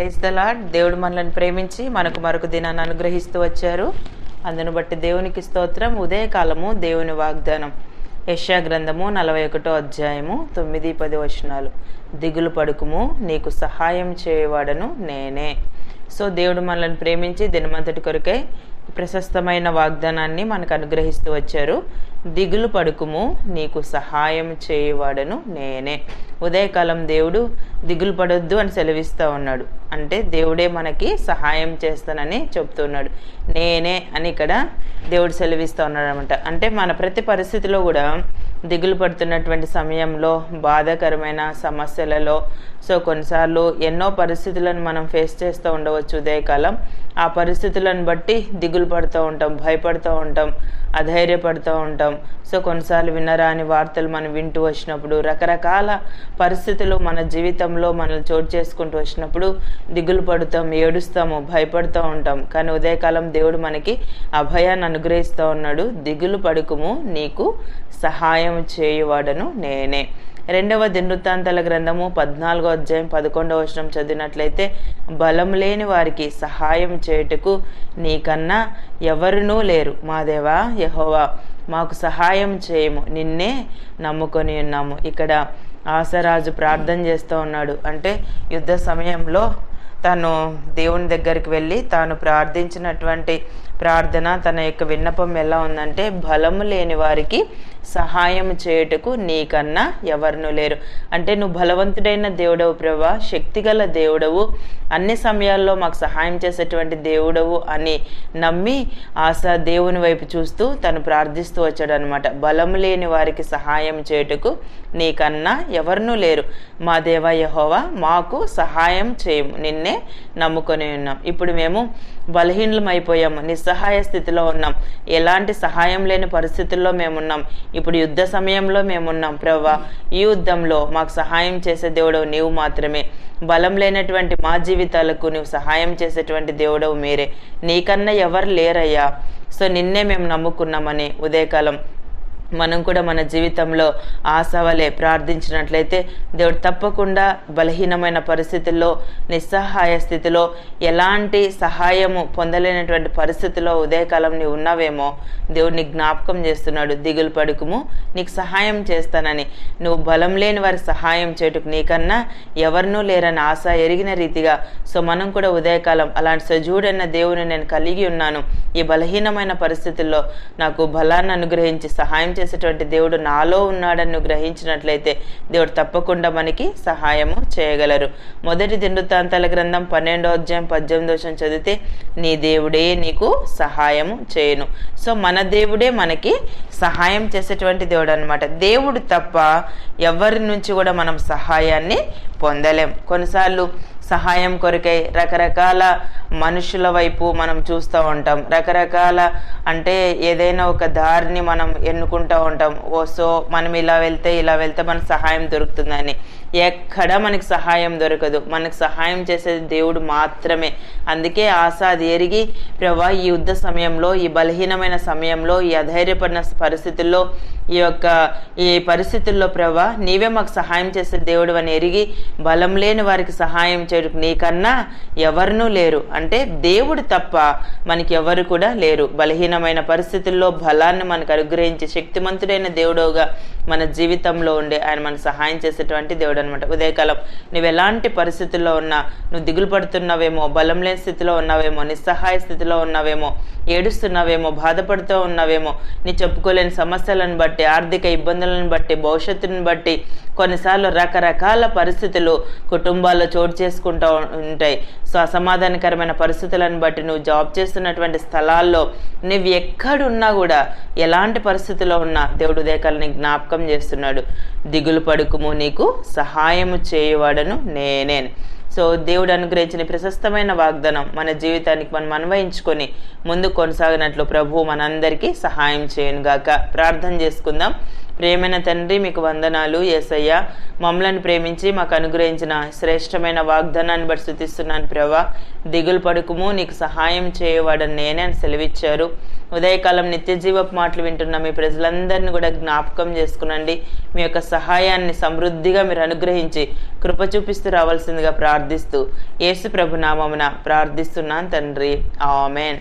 Praise the lord దేవుడు మనల్ని ప్రేమించి మనకు మరొక దినాన్ని అనుగ్రహిస్తూ వచ్చారు. అందును బట్టి దేవునికి స్తోత్రం. ఉదయకాలము దేవుని వాగ్దానం. యష్యా గ్రంథము నలభై ఒకటో అధ్యాయము తొమ్మిది పది వచనాలు. దిగులు పడుకుము నీకు సహాయం చేయవాడను నేనే. సో దేవుడు మనల్ని ప్రేమించి దినమంతటి కొరకై ప్రశస్తమైన వాగ్దానాన్ని మనకు అనుగ్రహిస్తూ వచ్చారు. దిగులు పడుకుము నీకు సహాయం చేయవాడను నేనే. ఉదయకాలం దేవుడు దిగులు పడొద్దు అని సెలవిస్తూ ఉన్నాడు. అంటే దేవుడే మనకి సహాయం చేస్తానని చెప్తున్నాడు. నేనే అని ఇక్కడ దేవుడు సెలవిస్తూ ఉన్నాడు అనమాట అంటే మన ప్రతి పరిస్థితిలో కూడా దిగులు పడుతున్నటువంటి సమయంలో బాధాకరమైన సమస్యలలో. సో కొన్నిసార్లు ఎన్నో పరిస్థితులను మనం ఫేస్ చేస్తూ ఉండవచ్చు ఉదయకాలం ఆ పరిస్థితులను బట్టి దిగులు పడుతూ ఉంటాం భయపడుతూ ఉంటాం అధైర్యపడుతూ ఉంటాం. సో కొన్నిసార్లు వినరాని వార్తలు మనం వింటూ వచ్చినప్పుడు రకరకాల పరిస్థితులు మన జీవితంలో మనల్ని చోటు చేసుకుంటూ వచ్చినప్పుడు దిగులు పడుతాం ఏడుస్తాము భయపడుతూ ఉంటాం. కానీ ఉదయకాలం దేవుడు మనకి అభయాన్ని అనుగ్రహిస్తూ ఉన్నాడు. దిగులు పడుకుము నీకు సహాయం చేయువాడను నేనే. రెండవ దినృత్తాంతాల గ్రంథము పద్నాలుగో అధ్యాయం పదకొండవ వచనం చదివినట్లయితే బలం లేని వారికి సహాయం చేయుటకు నీకన్నా ఎవరునూ లేరు. మా దేవా యహోవా మాకు సహాయం చేయము. నిన్నే నమ్ముకొని ఉన్నాము. ఇక్కడ ఆశరాజు ప్రార్థన చేస్తూ ఉన్నాడు. అంటే యుద్ధ సమయంలో తను దేవుని దగ్గరికి వెళ్ళి తాను ప్రార్థించినటువంటి ప్రార్థన తన యొక్క విన్నపం ఎలా ఉందంటే బలము లేని వారికి సహాయం చేయుటకు నీకన్నా ఎవరినూ లేరు. అంటే నువ్వు బలవంతుడైన దేవుడవు ప్రభా శక్తిగల దేవుడవు. అన్ని సమయాల్లో మాకు సహాయం చేసేటువంటి దేవుడవు అని నమ్మి ఆశ దేవుని వైపు చూస్తూ తను ప్రార్థిస్తూ వచ్చాడు అనమాట బలం లేని వారికి సహాయం చేయుటకు నీకన్నా ఎవరినూ లేరు. మా దేవ యహోవా మాకు సహాయం చేయము. నిన్నే నమ్ముకొని ఉన్నాం. ఇప్పుడు మేము బలహీనమైపోయాము నిస్సహాయ స్థితిలో ఉన్నాం. ఎలాంటి సహాయం లేని పరిస్థితుల్లో మేమున్నాం. ఇప్పుడు యుద్ధ సమయంలో మేమున్నాం. ప్రవ్వా ఈ యుద్ధంలో మాకు సహాయం చేసే దేవుడవు నీవు మాత్రమే. బలం లేనటువంటి మా జీవితాలకు నువ్వు సహాయం చేసేటువంటి దేవుడవు మీరే. నీకన్నా ఎవరు లేరయ్యా? సో నిన్నే మేము నమ్ముకున్నామని ఉదయకాలం మనం కూడా మన జీవితంలో ఆశవలే ప్రార్థించినట్లయితే దేవుడు తప్పకుండా బలహీనమైన పరిస్థితుల్లో నిస్సహాయ స్థితిలో ఎలాంటి సహాయము పొందలేనటువంటి పరిస్థితిలో ఉదయకాలం నీవు ఉన్నావేమో దేవుడిని జ్ఞాపకం చేస్తున్నాడు దిగులు పడుకుము నీకు సహాయం చేస్తానని. నువ్వు బలం లేని వారికి సహాయం చేయుటకు నీకన్నా ఎవరినూ లేరని ఆశ ఎరిగిన రీతిగా సో మనం కూడా ఉదయకాలం అలాంటి సజీవుడైన దేవుని నేను కలిగి ఉన్నాను. ఈ బలహీనమైన పరిస్థితుల్లో నాకు బలాన్ని అనుగ్రహించి సహాయం చేసేటువంటి దేవుడు నాలో ఉన్నాడని నువ్వు గ్రహించినట్లయితే దేవుడు తప్పకుండా మనకి సహాయము చేయగలరు. మొదటి దిండుతాంతాల గ్రంథం పన్నెండో అధ్యాయం పద్దెనిమిదో వచనం చదివితే నీ దేవుడే నీకు సహాయము చేయను. సో మన దేవుడే మనకి సహాయం చేసేటువంటి దేవుడు అనమాట దేవుడు తప్ప ఎవరి నుంచి కూడా మనం సహాయాన్ని పొందలేం. కొన్నిసార్లు సహాయం కొరకై రకరకాల మనుషుల వైపు మనం చూస్తూ ఉంటాం. రకరకాల అంటే ఏదైనా ఒక దారిని మనం ఎన్నుకుంటూ ఉంటాం. ఓ సో మనం ఇలా వెళ్తే ఇలా వెళ్తే మనకు సహాయం దొరుకుతుందని. ఎక్కడ మనకి సహాయం దొరకదు. మనకు సహాయం చేసేది దేవుడు మాత్రమే. అందుకే ఆశ అది ఎరిగి ప్రభా ఈ యుద్ధ సమయంలో ఈ బలహీనమైన సమయంలో ఈ అధైర్యపడిన పరిస్థితుల్లో ఈ యొక్క ఈ పరిస్థితుల్లో ప్రభా నీవే మాకు సహాయం చేసే దేవుడు అని ఎరిగి బలం లేని వారికి సహాయం చేయడం. నీకన్నా ఎవరినూ లేరు. అంటే దేవుడు తప్ప మనకి ఎవరు కూడా లేరు. బలహీనమైన పరిస్థితుల్లో బలాన్ని మనకు అనుగ్రహించి శక్తిమంతుడైన దేవుడుగా మన జీవితంలో ఉండే. ఆయన మనకు సహాయం చేసేటువంటి దేవుడు అనమాట ఉదయకాలం నువ్వు ఎలాంటి పరిస్థితుల్లో ఉన్నా నువ్వు దిగులు పడుతున్నావేమో బలం లేని స్థితిలో ఉన్నావేమో నిస్సహాయ స్థితిలో ఉన్నావేమో ఏడుస్తున్నావేమో బాధపడుతూ ఉన్నావేమో నీ చెప్పుకోలేని సమస్యలను బట్టి ఆర్థిక ఇబ్బందులను బట్టి భవిష్యత్తుని బట్టి కొన్నిసార్లు రకరకాల పరిస్థితులు కుటుంబాల్లో చోటు చేసుకుంటూ ఉంటాయి. సో అసమాధానకరమైన పరిస్థితులను బట్టి నువ్వు జాబ్ చేస్తున్నటువంటి స్థలాల్లో నువ్వు ఎక్కడున్నా కూడా ఎలాంటి పరిస్థితిలో ఉన్నా దేవుడు ఉదయకాలని జ్ఞాపకం చేస్తున్నాడు. దిగులు పడుకుము నీకు సహాయము చేయువాడను నేనే సో దేవుడు అనుగ్రహించిన ప్రశస్తమైన వాగ్దానం మన జీవితానికి మనం అన్వయించుకొని ముందు కొనసాగినట్లు ప్రభు మనందరికీ సహాయం చేయను గాక ప్రార్థన చేసుకుందాం. ప్రేమైన తండ్రి మీకు వందనాలు ఏసయ్య. మమ్మలను ప్రేమించి మాకు అనుగ్రహించిన శ్రేష్టమైన వాగ్దానాన్ని బట్టి స్థుతిస్తున్నాను ప్రభా. దిగులు పడుకుము నీకు సహాయం చేయవాడని నేనే అని సెలవిచ్చారు. ఉదయకాలం నిత్య జీవపు మాటలు వింటున్న మీ ప్రజలందరినీ కూడా జ్ఞాపకం చేసుకునండి. మీ యొక్క సహాయాన్ని సమృద్ధిగా మీరు అనుగ్రహించి కృప చూపిస్తూ రావాల్సిందిగా ప్రార్థిస్తూ యేసు ప్రభు నామమున ప్రార్థిస్తున్నాను తండ్రి. ఆమెన్.